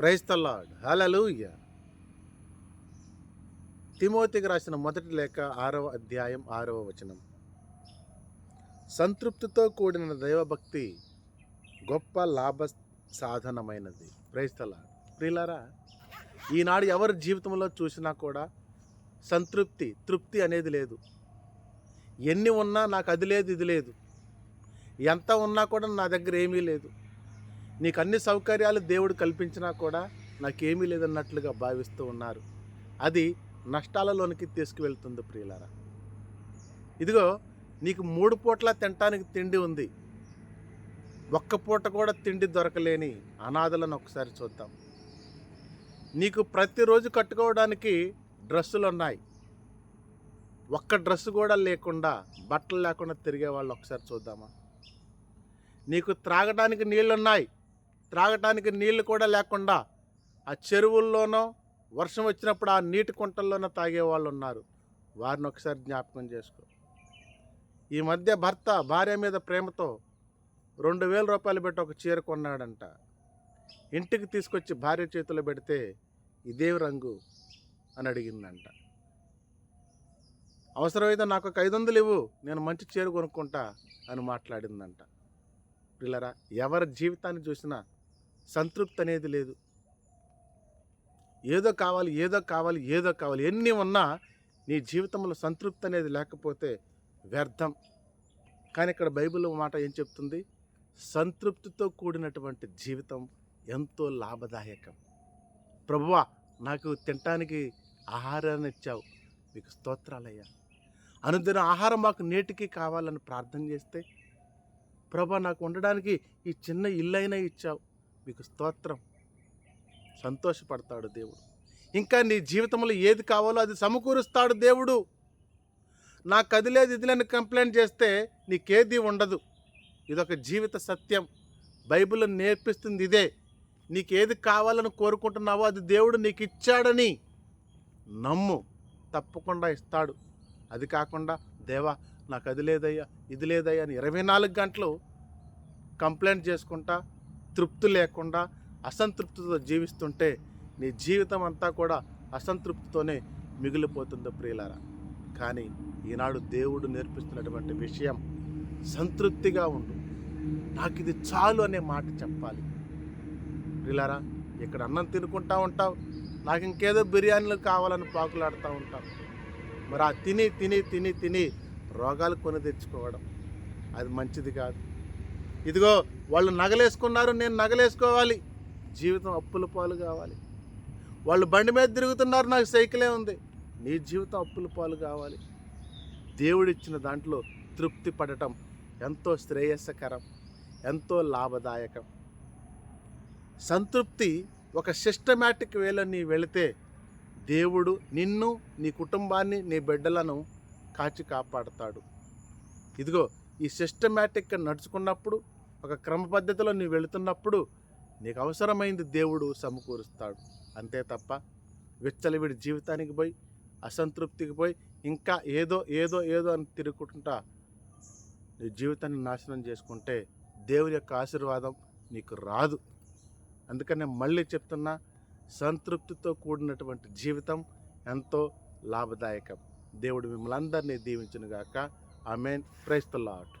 ప్రైస్తల్లాడ్ హలలుయ తిమోతికి రాసిన మొదటి లేఖ ఆరవ అధ్యాయం ఆరవ వచనం. సంతృప్తితో కూడిన దైవభక్తి గొప్ప లాభ సాధనమైనది. ప్రైస్తల్లాడ్ ప్రియులారా ఈనాడు ఎవరి జీవితంలో చూసినా కూడా సంతృప్తి తృప్తి అనేది లేదు. ఎన్ని ఉన్నా నాకు అది లేదు ఇది లేదు. ఎంత ఉన్నా కూడా నా దగ్గర ఏమీ లేదు. నీకు అన్ని సౌకర్యాలు దేవుడు కల్పించినా కూడా నాకేమీ లేదన్నట్లుగా భావిస్తూ ఉన్నారు. అది నష్టాలలోనికి తీసుకువెళ్తుంది ప్రియులారా. ఇదిగో నీకు మూడు పూట్ల తినటానికి తిండి ఉంది. ఒక్క పూట కూడా తిండి దొరకలేని అనాథలను ఒకసారి చూద్దాం. నీకు ప్రతిరోజు కట్టుకోవడానికి డ్రెస్సులు ఉన్నాయి ఒక్క డ్రెస్ కూడా లేకుండా బట్టలు లేకుండా తిరిగే వాళ్ళు ఒకసారి చూద్దామా? నీకు త్రాగడానికి నీళ్ళు ఉన్నాయి త్రాగటానికి నీళ్ళు కూడా లేకుండా ఆ చెరువుల్లోనో వర్షం వచ్చినప్పుడు ఆ నీటి కుంటల్లోనో తాగే వాళ్ళు ఉన్నారు. వారిని ఒకసారి జ్ఞాపకం చేసుకో. ఈ మధ్య భర్త భార్య మీద ప్రేమతో రెండు వేల రూపాయలు పెట్టి ఒక చీర కొన్నాడంట. ఇంటికి తీసుకొచ్చి భార్య చేతిలో పెడితే ఇదే రంగు అని అడిగిందంట. అవసరమైతే నాకు ఒక ఐదు వందలు ఇవ్వు నేను మంచి చీర కొనుక్కుంటా అని మాట్లాడిందంట. పిల్లరా ఎవరి జీవితాన్ని చూసినా సంతృప్తి అనేది లేదు. ఏదో కావాలి ఏదో కావాలి ఏదో కావాలి ఎన్ని ఉన్నా నీ జీవితంలో సంతృప్తి అనేది లేకపోతే వ్యర్థం. కానీ ఇక్కడ బైబిల్ మాట ఏం చెప్తుంది? సంతృప్తితో కూడినటువంటి జీవితం ఎంతో లాభదాయకం. ప్రభువా నాకు తినటానికి ఆహారాన్ని ఇచ్చావు. మీకు స్తోత్రాలయ్యా. అనుదిన ఆహారం మాకు నేటికి కావాలని ప్రార్థన చేస్తే ప్రభా నాకు ఉండడానికి ఈ చిన్న ఇల్లైనా ఇచ్చావు. మీకు స్తోత్రం. సంతోషపడతాడు దేవుడు. ఇంకా నీ జీవితంలో ఏది కావాలో అది సమకూరుస్తాడు దేవుడు. నాకు అది లేదు ఇది లేని కంప్లైంట్ చేస్తే నీకేది ఉండదు. ఇదొక జీవిత సత్యం. బైబిల్ నేర్పిస్తుంది ఇదే. నీకేది కావాలని కోరుకుంటున్నావో అది దేవుడు నీకు ఇచ్చాడని నమ్ము. తప్పకుండా ఇస్తాడు. అది కాకుండా దేవా నాకు అది లేదయ్యా ఇది లేదయ్యా అని ఇరవై నాలుగు గంటలు కంప్లైంట్ చేసుకుంటా తృప్తి లేకుండా అసంతృప్తితో జీవిస్తుంటే నీ జీవితం అంతా కూడా అసంతృప్తితోనే మిగిలిపోతుందో ప్రియులారా. కానీ ఈనాడు దేవుడు నేర్పిస్తున్నటువంటి విషయం సంతృప్తిగా ఉండు. నాకు ఇది చాలు అనే మాట చెప్పాలి. ప్రియులారా ఇక్కడ అన్నం తినుకుంటా ఉంటావు నాకు ఇంకేదో బిర్యానీలు కావాలని పాకులాడుతూ ఉంటావు. మరి ఆ తిని తిని తిని తిని రోగాలు కొని తెచ్చుకోవడం అది మంచిది కాదు. ఇదిగో వాళ్ళు నగలేసుకున్నారు నేను నగలేసుకోవాలి. జీవితం అప్పుల పాలు కావాలి. వాళ్ళు బండి మీద తిరుగుతున్నారు నాకు సైకిలే ఉంది. నీ జీవితం అప్పుల పాలు కావాలి. దేవుడిచ్చిన దాంట్లో తృప్తి పడటం ఎంతో శ్రేయస్కరం ఎంతో లాభదాయకం. సంతృప్తి ఒక సిస్టమేటిక్ వేలో నీ వెళితే దేవుడు నిన్ను నీ కుటుంబాన్ని నీ బిడ్డలను కాచి కాపాడుతాడు. ఇదిగో ఈ సిస్టమేటిక్గా నడుచుకున్నప్పుడు ఒక క్రమ పద్ధతిలో నీవు వెళుతున్నప్పుడు నీకు అవసరమైంది దేవుడు సమకూరుస్తాడు. అంతే తప్ప విచ్చలవిడి జీవితానికి పోయి అసంతృప్తికి పోయి ఇంకా ఏదో ఏదో ఏదో అని తిరుగుకుంటా నీ జీవితాన్ని నాశనం చేసుకుంటే దేవుని యొక్క ఆశీర్వాదం నీకు రాదు. అందుకనే మళ్ళీ చెప్తున్నా సంతృప్తితో కూడినటువంటి జీవితం ఎంతో లాభదాయకం. దేవుడు మిమ్మల్ని అందరినీ దీవించునుగాక. I mean praise the Lord